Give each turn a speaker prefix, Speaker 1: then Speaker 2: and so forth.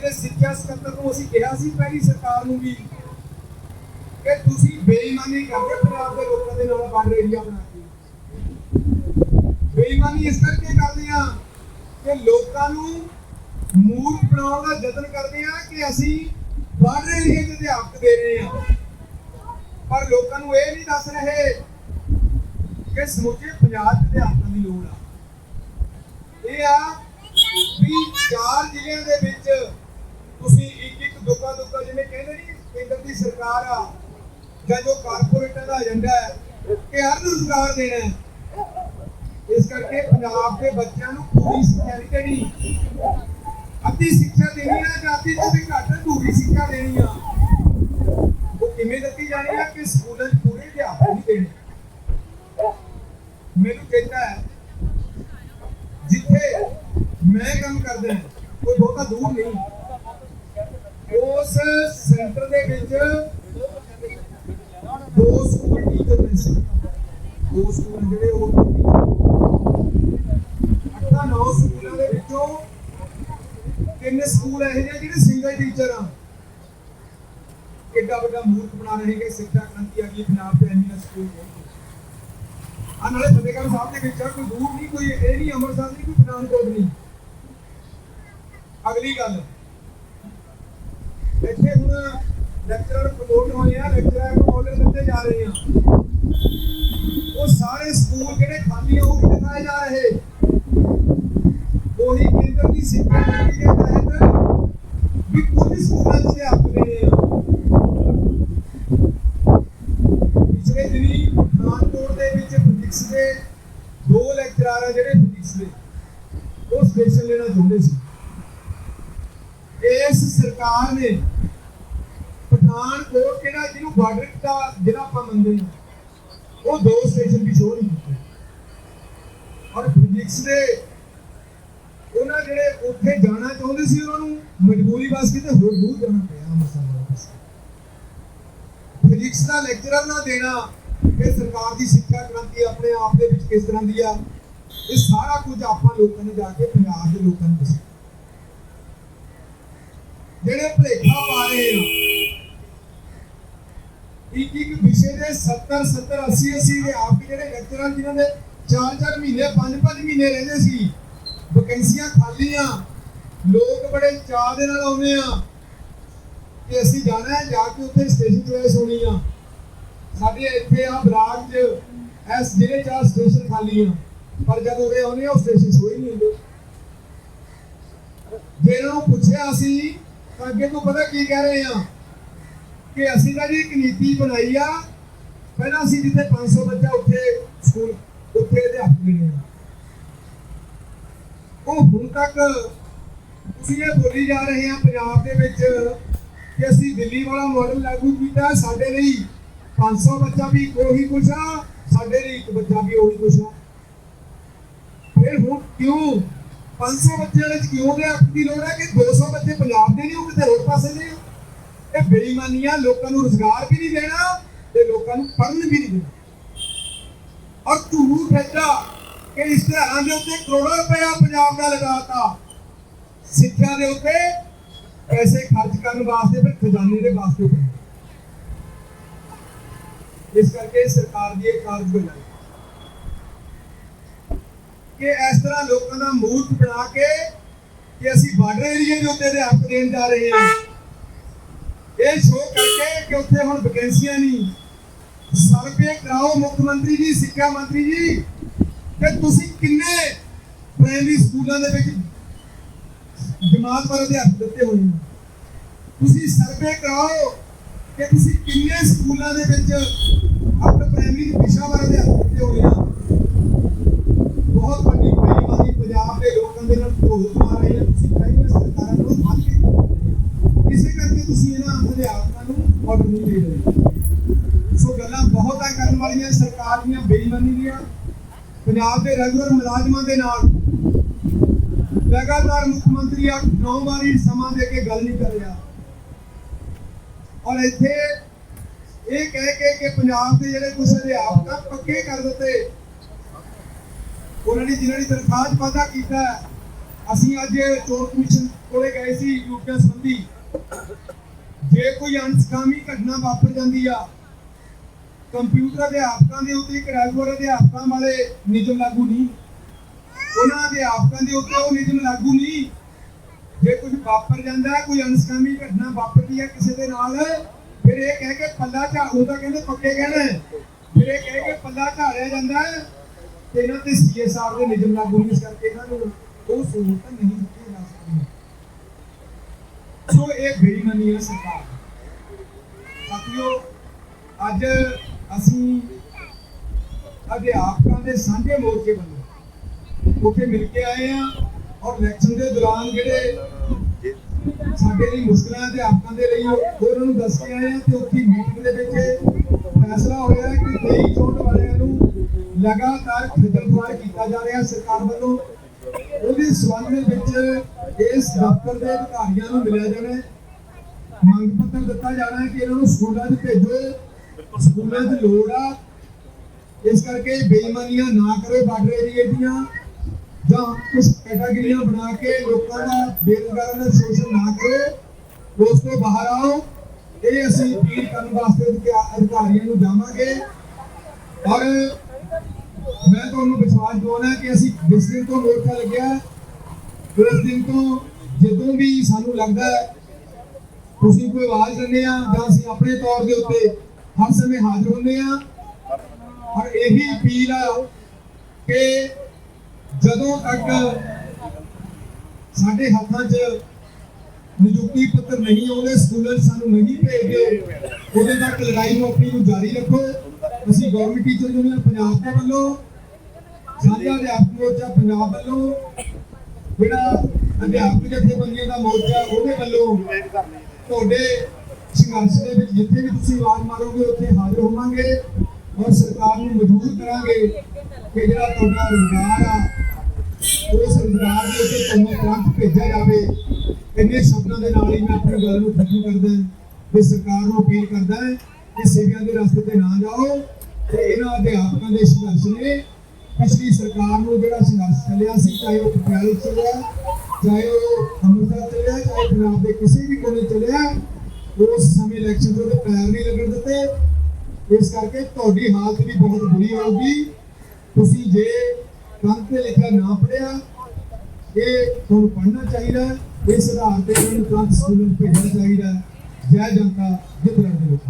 Speaker 1: ਦੇ ਸਿੱਖਿਆ ਸਕੱਤਰ ਨੂੰ ਅਸੀਂ ਕਿਹਾ ਸੀ ਪਹਿਲੀ ਸਰਕਾਰ ਨੂੰ ਵੀ ਕਿ ਤੁਸੀਂ ਬੇਈਮਾਨੀ ਕਰਦੇ ਪੰਜਾਬ ਦੇ ਲੋਕਾਂ ਦੇ ਨਾਲ ਬਾਰਡਰ ਏਰੀਆ ਬਣਾ ਕੇ ਬੇਈਮਾਨੀ ਇਸ ਕਰਕੇ ਕਰਦੇ ਆ ਕਿ ਲੋਕਾਂ ਨੂੰ ਮੂਰਖ ਬਣਾਉਣ ਦਾ ਯਤਨ ਕਰਦੇ ਆ ਕਿ ਅਸੀਂ ਬਾਰਡਰ ਏਰੀਆ ਦੇ ਅਧਿਆਪਕ ਦੇ ਰਹੇ ਆ ਪਰ ਲੋਕਾਂ ਨੂੰ ਇਹ ਨਹੀਂ ਦੱਸ ਰਹੇ ਕਿ ਸਮੁੱਚੇ ਪੰਜਾਬ ਦੇ ਅਧਿਆਪਕਾਂ ਦੀ ਲੋੜ ਆ। ਇਹ ਆ ਵੀ ਚਾਰ ਜ਼ਿਲ੍ਹਿਆਂ ਦੇ ਵਿੱਚ ਤੁਸੀਂ ਇੱਕ ਇੱਕ ਦੁੱਕਾ ਦੁੱਕਾ ਜਿਵੇਂ ਕਹਿੰਦੇ ਨਹੀਂ ਕੇਂਦਰ ਦੀ ਸਰਕਾਰ ਆ, ਜਾਂ ਜੋ ਕਾਰਪੋਰੇਟਾਂ ਦਾ ਏਜੰਡਾ ਹੈ ਕਿ ਹਰ ਨੂੰ ਰੁਜ਼ਗਾਰ ਦੇਣਾ ਹੈ? ਇਸ ਕਰਕੇ ਪੰਜਾਬ ਦੇ ਬੱਚਿਆਂ ਨੂੰ ਪੂਰੀ ਸਿੱਖਿਆ ਨਹੀਂ ਦੇਣੀ। ਅੱਧੀ ਸਿੱਖਿਆ ਦੇਣੀ ਆ ਜਾਂ ਅੱਧੀ ਤੋਂ ਵੀ ਘੱਟ ਪੂਰੀ ਸਿੱਖਿਆ ਦੇਣੀ ਆ। ਉਹ ਕਿਵੇਂ ਦਿੱਤੀ ਜਾਣੀ ਆ ਕਿ ਸਕੂਲਾਂ 'ਚ ਪੂਰੇ ਅਧਿਆਪਕ ਨਹੀਂ ਦੇਣੇ? ਮੈਨੂੰ ਕਹਿੰਦਾ ਹੈ, ਜਿੱਥੇ ਮੈਂ ਕੰਮ ਕਰਦਾ ਕੋਈ ਬਹੁਤਾ ਦੂਰ ਨਹੀਂ। ਉਸ ਸੈਂਟਰ ਦੇ ਵਿੱਚ ਦੋ ਸਕੂਲ ਟੀਚਰ ਨੇ ਸੀ। ਦੋ ਸਕੂਲ ਜਿਹੜੇ ਉਹ ਅੱਠਾਂ ਨੌ ਸਕੂਲਾਂ ਦੇ ਵਿੱਚੋਂ ਤਿੰਨ ਸਕੂਲ ਇਹੋ ਜਿਹੇ ਜਿਹੜੇ ਸਿੰਗਲ ਟੀਚਰ ਆ। ਕਿੱਡਾ ਵੱਡਾ ਮੂਰਖ ਬਣਾ ਰਹੇ ਕਿ ਸਿੱਖਿਆ ਕ੍ਰਾਂਤੀ ਆ ਗਈ ਪੰਜਾਬ ਦੇ ਐਮਐਸ ਸਕੂਲ ਆ ਨਾਲੇ ਫਤਿਹਗੜ੍ਹ ਸਾਹਿਬ ਦੇ ਵਿੱਚ ਕੋਈ ਦੂਰ ਨਹੀਂ, ਕੋਈ ਇਹ ਨਹੀਂ, ਅੰਮ੍ਰਿਤਸਰ ਨਹੀਂ ਕੋਈ ਪਠਾਨਕੋਟ ਨਹੀਂ। ਅਗਲੀ ਗੱਲ। ਇੱਥੇ ਹੁਣ ਲੈਕਚਰਰ ਪ੍ਰਮੋਟ ਹੋਏ ਆ ਲੈਕਚਰਰ ਨੂੰ ਆਰਡਰ ਦਿੱਤੇ ਜਾ ਰਹੇ ਆ। ਉਹ ਸਾਰੇ ਸਕੂਲ ਜਿਹੜੇ ਖਾਲੀ ਆ, ਉਹ ਵੀ ਦਿਖਾਏ ਜਾ ਰਹੇ। ਉਹੀ ਕੇਂਦਰ ਦੀ ਸਿੱਖਿਆ ਨੀਤੀ ਦੇ ਤਹਿਤ ਵੀ ਕੁਝ ਸਕੂਲਾਂ 'ਚ ਆਪਣੇ ਨੇ ਆ। ਪਿਛਲੇ ਦਿਨੀ ਪਠਾਨਕੋਟ ਦੇ ਵਿੱਚ ਫਿਜ਼ਿਕਸ ਦੇ ਦੋ ਲੈਕਚਰਰ ਆ ਜਿਹੜੇ ਫਿਜ਼ਿਕਸ ਦੇ। ਉਹ ਸਟੇਸ਼ਨ ਲੈਣਾ ਚਾਹੁੰਦੇ ਸੀ। ਇਸ ਸਰਕਾਰ ਨੇ ਪਠਾਨਕੋਟ ਕਿਹੜਾ ਜਿਹਨੂੰ ਬਾਰਡਰ ਦਾ ਜਿਹੜਾ ਆਪਾਂ ਮੰਨਦੇ ਹਾਂ ਉਹ ਦੋ ਸਟੇਸ਼ਨ ਵੀ ਸ਼ੋਅ ਨਹੀਂ ਕੀਤੇ। ਔਰ ਫਿਜ਼ਿਕਸ ਦੇ ਉਹਨਾਂ ਜਿਹੜੇ ਉੱਥੇ ਜਾਣਾ ਚਾਹੁੰਦੇ ਸੀ, ਉਹਨਾਂ ਨੂੰ ਮਜਬੂਰੀ ਬਸ ਕਿਤੇ ਹੋਰ ਦੂਰ ਜਾਣਾ ਪਿਆ ਅੰਮ੍ਰਿਤਸਰ ਵਾਪਸ ਫਿਜ਼ਿਕਸ ਦਾ ਲੈਕਚਰਰ ਨਾ ਦੇਣਾ ਕਿ ਸਰਕਾਰ ਦੀ ਸਿੱਖਿਆ ਕ੍ਰਾਂਤੀ ਆਪਣੇ ਆਪ ਦੇ ਵਿੱਚ ਕਿਸ ਤਰ੍ਹਾਂ ਦੀ ਆ, ਇਹ ਸਾਰਾ ਕੁਝ ਆਪਾਂ ਲੋਕਾਂ ਨੇ ਜਾ ਕੇ ਪੰਜਾਬ ਦੇ ਲੋਕਾਂ ਨੂੰ ਦੱਸਿਆ। ਜਿਹੜੇ ਭਲੇਖਾ ਪਾ ਰਹੇ ਆ। ਇੱਕ ਇੱਕ ਵਿਸ਼ੇ ਦੇ 70 70 80 80 ਦੇ ਆਪ ਜਿਹੜੇ ਲੈਕਚਰਰ ਜਿਨ੍ਹਾਂ ਦੇ 4 4 ਮਹੀਨੇ 5 5 ਮਹੀਨੇ ਰਹਿੰਦੇ ਸੀ, ਵੈਕੈਂਸੀਆਂ ਖਾਲੀਆਂ, ਲੋਕ ਬੜੇ ਚਾਅ ਦੇ ਨਾਲ ਆਉਂਦੇ ਆ ਕਿ ਅਸੀਂ ਜਾਣਾ ਹੈ, ਜਾ ਕੇ ਉੱਥੇ ਸਟੇਸ਼ਨ ਚੋਇਸ ਹੋਣੀ ਆ। ਸਾਡੇ ਇੱਥੇ ਆ ਬਰਾਗ ਚ ਐਸ ਜਿਹੜੇ ਚਾਰ ਸਟੇਸ਼ਨ ਖਾਲੀ ਆ। ਪਰ ਜਦ ਉਹ ਆਉਂਦੇ ਆ, ਉਹ ਸਟੇਸ਼ਨ ਹੋਈ ਨਹੀਂ ਹੁੰਦੇ। ਜੇ ਇਹਨਾਂ ਨੂੰ ਪੁੱਛਿਆ ਅਸੀਂ ਅੱਗੇ ਤੋਂ ਪਤਾ ਕੀ ਕਹਿ ਰਹੇ ਆ ਕਿ ਅਸੀਂ ਤਾਂ ਜੀ ਇੱਕ ਨੀਤੀ ਬਣਾਈ ਆ। ਪਹਿਲਾਂ ਅਸੀਂ ਜਿੱਥੇ 500 ਬੱਚਾ ਉੱਥੇ ਸਕੂਲ, ਉੱਥੇ ਅਧਿਆਪਕ ਦੇਣੇ ਆ। ਉਹ ਹੁਣ ਤੱਕ ਤੁਸੀਂ ਇਹ ਬੋਲੀ ਜਾ ਰਹੇ ਆ ਪੰਜਾਬ ਦੇ ਵਿੱਚ ਕਿ ਅਸੀਂ ਦਿੱਲੀ ਵਾਲਾ ਮਾਡਲ ਲਾਗੂ ਕੀਤਾ, ਸਾਡੇ ਲਈ 500 ਬੱਚਾ ਵੀ ਉਹੀ ਕੁਛ ਆ, ਸਾਡੇ ਲਈ ਇੱਕ ਬੱਚਾ ਵੀ ਉਹੀ ਕੁਛ ਆ। ਫਿਰ ਹੁਣ ਕਿਉਂ 500 ਬੱਚਿਆਂ ਵਿੱਚ ਕਿਉਂ ਦੇ ਦੀ ਲੋੜ ਹੈ ਕਿ 200 ਬੱਚੇ ਪੰਜਾਬ ਦੇ ਨਹੀਂ ਉਹ ਕਿਤੇ ਹੋਰ ਪਾਸੇ ਨੇ ਇਹ ਬੇਈਮਾਨੀਆਂ ਲੋਕਾਂ ਨੂੰ ਰੋਜ਼ਗਾਰ ਵੀ ਨਹੀਂ ਦੇਣਾ ਤੇ ਲੋਕਾਂ ਨੂੰ ਪੜ੍ਹਨ ਵੀ ਨਹੀਂ ਦੇਣਾ। ਔਰ ਝੂਠ ਐਡਾ ਕਿ ਇਸ਼ਤਿਹਾਰਾਂ ਦੇ ਉੱਤੇ ਕਰੋੜਾਂ ਰੁਪਇਆ ਪੰਜਾਬ ਦਾ ਲਗਾਤਾ ਸਿੱਖਿਆ ਦੇ ਉੱਤੇ ਪੈਸੇ ਖਰਚ ਕਰਨ ਵਾਸਤੇ ਫਿਰ ਖਜ਼ਾਨੇ ਦੇ ਵਾਸਤੇ ਇਸ ਕਰਕੇ ਸਰਕਾਰ ਦੀ ਇਹ ਕਾਰਜਗੁਜ਼ਾਰੀ ਕਿ ਇਸ ਤਰ੍ਹਾਂ ਲੋਕਾਂ ਦਾ ਮੂਰਖ ਬਣਾ ਕੇ ਕਿ ਅਸੀਂ ਬਾਰਡਰ ਏਰੀਏ ਦੇ ਉੱਤੇ ਦੇ ਹੱਕ ਦੇਣ ਜਾ ਰਹੇ ਹਾਂ। ਇਹ ਸ਼ੋਅ ਕਰਕੇ ਕਿ ਉੱਥੇ ਹੁਣ ਵੈਕੈਂਸੀਆਂ ਨਹੀਂ। ਸਰਵੇ ਕਰਾਓ ਮੁੱਖ ਮੰਤਰੀ ਜੀ, ਸਿੱਖਿਆ ਮੰਤਰੀ ਜੀ ਕਿ ਤੁਸੀਂ ਕਿੰਨੇ ਪ੍ਰਾਇਮਰੀ ਸਕੂਲਾਂ ਦੇ ਵਿੱਚ ਜਮਾਤ ਪਰ ਅਧਿਆਪਕ ਦਿੱਤੇ ਹੋਏ ਨੇ? ਤੁਸੀਂ ਸਰਵੇ ਕਰਾਓ ਕਿ ਤੁਸੀਂ ਕਿੰਨੇ ਸਕੂਲਾਂ ਦੇ ਵਿੱਚ ਆਪਣੇ ਪ੍ਰਾਇਮਰੀ ਵਿਸ਼ਾ ਬਾਰੇ ਅਧਿਆਪਕ ਦਿੱਤੇ ਹੋਏ ਆ ਬਹੁਤ ਵੱਡੀ ਬੇਈਮਾਨੀ ਪੰਜਾਬ ਦੇ ਲੋਕਾਂ ਦੇ ਨਾਲ ਧੋਖ ਮਾਰ ਰਹੀ ਹੈ ਤੁਸੀਂ ਪਹਿਲੀਆਂ ਸਰਕਾਰਾਂ ਨੂੰ ਮੰਨ ਕੇ ਇਸੇ ਕਰਕੇ ਤੁਸੀਂ ਇਹਨਾਂ ਅਧਿਆਪਕਾਂ ਨੂੰ ਆਰਡਰ ਨਹੀਂ ਦੇ ਰਹੇ ਸੋ ਗੱਲਾਂ ਬਹੁਤ ਕਰਨ ਵਾਲੀਆਂ ਸਰਕਾਰ ਦੀਆਂ ਬੇਈਮਾਨੀ ਦੀਆਂ ਪੰਜਾਬ ਦੇ ਰੈਗੂਲਰ ਮੁਲਾਜ਼ਮਾਂ ਦੇ ਨਾਲ। ਲਗਾਤਾਰ ਮੁੱਖ ਮੰਤਰੀ ਆ ਨੌ ਵਾਰੀ ਸਮਾਂ ਦੇ ਕੇ ਗੱਲ ਨਹੀਂ ਕਰ ਰਿਹਾ। ਔਰ ਇੱਥੇ ਇਹ ਕਹਿ ਕੇ ਕਿ ਪੰਜਾਬ ਦੇ ਜਿਹੜੇ ਕੁਝ ਅਧਿਆਪਕ ਆ, ਪੱਕੇ ਕਰ ਦਿੱਤੇ ਉਹਨਾਂ ਨੇ ਜਿਨ੍ਹਾਂ ਦੀ ਤਨਖਾਹ ਵਾਧਾ ਕੀਤਾ ਅਸੀਂ ਅੱਜ ਚੋਣ ਕਮਿਸ਼ਨ ਕੋਲੇ ਗਏ ਸੀ ਯੂਪੀਆ ਸੰਬੰਧੀ। ਜੇ ਕੋਈ ਅਨਸਕਾਮੀ ਘਟਨਾ ਵਾਪਰ ਜਾਂਦੀ ਆ ਕੰਪਿਊਟਰ ਅਧਿਆਪਕਾਂ ਦੇ ਉੱਤੇ ਕ੍ਰੈਸ਼ਵਰ ਅਧਿਆਪਕਾਂ ਵਾਲੇ ਨਿਯਮ ਲਾਗੂ ਨਹੀਂ। ਉਹਨਾਂ ਅਧਿਆਪਕਾਂ ਦੇ ਉੱਤੇ ਉਹ ਨਿਯਮ ਲਾਗੂ ਨਹੀਂ। ਜੇ ਕੁਝ ਵਾਪਰ ਜਾਂਦਾ ਹੈ, ਕੋਈ ਅਨਸਕਾਮੀ ਘਟਨਾ ਵਾਪਰਦੀ ਹੈ ਕਿਸੇ ਦੇ ਨਾਲ ਫਿਰ ਇਹ ਕਹਿ ਕੇ ਪੱਲਾ ਝਾੜੂ ਤਾਂ ਕਹਿੰਦੇ ਪੱਕੇ ਕਹਿਣਾ। ਫਿਰ ਇਹ ਕਹਿ ਕੇ ਪੱਲਾ ਝਾੜਿਆ ਜਾਂਦਾ ਹੈ ਤੇ ਇਹਨਾਂ ਤੇ ਸੀਐਸਆਰ ਦੇ ਨਿਯਮ ਲਾਗੂ ਨਹੀਂ ਇਸ ਕਰਕੇ ਇਹਨਾਂ ਨੂੰ ਉਹ ਸਹੂਲਤਾਂ ਨਹੀਂ ਦਿੱਤੀਆਂ ਸੋ ਇਹ ਬੇਈਮਾਨੀ ਹੈ ਸਰਕਾਰ। ਸਾਥੀਓ, ਅੱਜ ਅਸੀਂ ਅਧਿਆਪਕਾਂ ਦੇ ਸਾਂਝੇ ਮੋਰਚੇ ਵੱਲੋਂ ਉੱਥੇ ਮਿਲ ਕੇ ਆਏ ਆ ਔਰ ਇਲੈਕਸ਼ਨ ਦੇ ਦੌਰਾਨ ਜਿਹੜੇ ਸਾਡੇ ਲਈ ਮੁਸ਼ਕਲਾਂ ਅਧਿਆਪਕਾਂ ਦੇ ਲਈ ਉਹ ਉਹਨਾਂ ਨੂੰ ਦੱਸ ਕੇ ਆਏ ਆ ਤੇ ਉੱਥੇ ਮੀਟਿੰਗ ਦੇ ਵਿੱਚ ਫੈਸਲਾ ਹੋਇਆ ਕਿ 23 ਚੋਣ ਵਾਲਿਆਂ ਨੂੰ ਲਗਾਤਾਰ ਖਿੱਦਲਖੁਆਰ ਕੀਤਾ ਜਾ ਰਿਹਾ ਸਰਕਾਰ ਵੱਲੋਂ। ਉਹਦੇ ਸਬੰਧ ਦੇ ਵਿੱਚ ਇਸ ਦਫ਼ਤਰ ਦੇ ਅਧਿਕਾਰੀਆਂ ਨੂੰ ਮਿਲਿਆ ਜਾਣਾ ਮੰਗ ਪੱਤਰ ਦਿੱਤਾ ਜਾਣਾ ਕਿ ਇਹਨਾਂ ਨੂੰ ਸਕੂਲਾਂ 'ਚ ਭੇਜੋ। ਸਕੂਲਾਂ 'ਚ ਲੋੜ ਆ। ਇਸ ਕਰਕੇ ਬੇਈਮਾਨੀਆਂ ਨਾ ਕਰੋ ਬਾਰਡਰ ਏਰੀਏ ਦੀਆਂ। ਜਾਂ ਕੁਝ ਕੈਟਾਗਰੀਆਂ ਬਣਾ ਕੇ ਲੋਕਾਂ ਦਾ ਬੇਰੁਜ਼ਗਾਰਾਂ ਦਾ ਸ਼ੋਸ਼ਣ ਨਾ ਕਰੋ। ਉਸ ਤੋਂ ਬਾਹਰ ਆਓ। ਇਹ ਅਸੀਂ ਅਪੀਲ ਕਰਨ ਵਾਸਤੇ ਅਧਿਕਾਰੀਆਂ ਨੂੰ ਜਾਵਾਂਗੇ। ਔਰ ਮੈਂ ਤੁਹਾਨੂੰ ਵਿਸ਼ਵਾਸ ਦਿਵਾਉਣਾ ਕਿ ਅਸੀਂ ਜਿਸ ਦਿਨ ਤੋਂ ਮੋਰਚਾ ਲੱਗਿਆ, ਉਸ ਦਿਨ ਤੋਂ ਜਦੋਂ ਵੀ ਸਾਨੂੰ ਲੱਗਦਾ ਤੁਸੀਂ ਕੋਈ ਆਵਾਜ਼ ਦਿੰਦੇ ਆ ਜਾਂ ਅਸੀਂ ਆਪਣੇ ਤੌਰ ਦੇ ਉੱਤੇ ਹਰ ਸਮੇਂ ਹਾਜ਼ਰ ਹੁੰਦੇ ਆ ਔਰ ਇਹੀ ਅਪੀਲ ਆ ਕਿ ਜਦੋਂ ਤੱਕ ਸਾਡੇ ਹੱਥਾਂ 'ਚ ਨਿਯੁਕਤੀ ਪੱਤਰ ਨਹੀਂ ਆਉਂਦੇ, ਸਕੂਲਾਂ 'ਚ ਸਾਨੂੰ ਨਹੀਂ ਭੇਜਦੇ, ਉਦੋਂ ਤੱਕ ਲੜਾਈ ਨੂੰ ਆਪਣੀ ਨੂੰ ਜਾਰੀ ਰੱਖੋ। ਅਸੀਂ ਗਵਰਨਮੈਂਟ ਟੀਚਰ ਯੂਨੀਅਨ ਪੰਜਾਬ ਦੇ ਵੱਲੋਂ ਸਾਂਝਾ ਅਧਿਆਪਕ ਮੋਰਚਾ ਪੰਜਾਬ ਵੱਲੋਂ, ਜਿਹੜਾ ਅਧਿਆਪਕ ਜਥੇਬੰਦੀਆਂ ਦਾ ਮੋਰਚਾ, ਉਹਦੇ ਵੱਲੋਂ ਤੁਹਾਡੇ ਸੰਘਰਸ਼ ਦੇ ਵਿੱਚ ਜਿੱਥੇ ਵੀ ਤੁਸੀਂ ਆਵਾਜ਼ ਮਾਰੋਗੇ, ਉੱਥੇ ਹਾਜ਼ਰ ਹੋਵਾਂਗੇ ਔਰ ਸਰਕਾਰ ਨੂੰ ਮਜਬੂਰ ਕਰਾਂਗੇ ਕਿ ਜਿਹੜਾ ਤੁਹਾਡਾ ਰੁਜ਼ਗਾਰ ਆ, ਉਸ ਰੁਜ਼ਗਾਰ ਦੇ ਉੱਤੇ ਤੁਹਾਨੂੰ ਤੁਰੰਤ ਭੇਜਿਆ ਜਾਵੇ। ਇੰਨੇ ਸ਼ਬਦਾਂ ਦੇ ਨਾਲ ਹੀ ਮੈਂ ਆਪਣੀ ਗੱਲ ਨੂੰ ਖਤਮ ਕਰਦਾ ਤੇ ਸਰਕਾਰ ਨੂੰ ਅਪੀਲ ਕਰਦਾ ਹੈ ਕਿ ਸੇਵਿਆਂ ਦੇ ਰਸਤੇ ਤੇ ਨਾ ਜਾਓ, ਤੇ ਇਹਨਾਂ ਅਧਿਆਪਕਾਂ ਦੇ ਸੰਘਰਸ਼ ਨੇ ਪਿਛਲੀ ਸਰਕਾਰ ਨੂੰ ਜਿਹੜਾ ਸੰਘਰਸ਼ ਚੱਲਿਆ ਸੀ, ਚਾਹੇ ਉਹ ਪਟਿਆਲੇ ਚੱਲਿਆ, ਚਾਹੇ ਉਹ ਅੰਮ੍ਰਿਤਸਰ ਚੱਲਿਆ, ਚਾਹੇ ਪੰਜਾਬ ਦੇ ਕਿਸੇ ਵੀ ਕੋਨੇ ਚੱਲਿਆ, ਉਸ ਸਮੇਂ ਇਲੈਕਸ਼ਨ ਤੋਂ ਪੈਰ ਨਹੀਂ ਲੱਗਣ ਦਿੱਤੇ। ਇਸ ਕਰਕੇ ਤੁਹਾਡੀ ਹਾਲਤ ਵੀ ਬਹੁਤ ਬੁਰੀ ਹੋਊਗੀ। ਤੁਸੀਂ ਜੇ ਕੰਨ ਤੇ ਲਿਖਿਆ ਨਾ ਪੜਿਆ ਇਹ ਤੁਹਾਨੂੰ ਪੜ੍ਹਨਾ ਚਾਹੀਦਾ। ਇਸ ਆਧਾਰ ਤੇ ਇਹਨਾਂ ਨੂੰ ਤੁਰੰਤ ਸਕੂਲ ਭੇਜਣਾ ਚਾਹੀਦਾ। ਜੈ ਜਨਤਾ, ਜਿੱਤ ਲੜਦੇ ਲੋਕਾਂ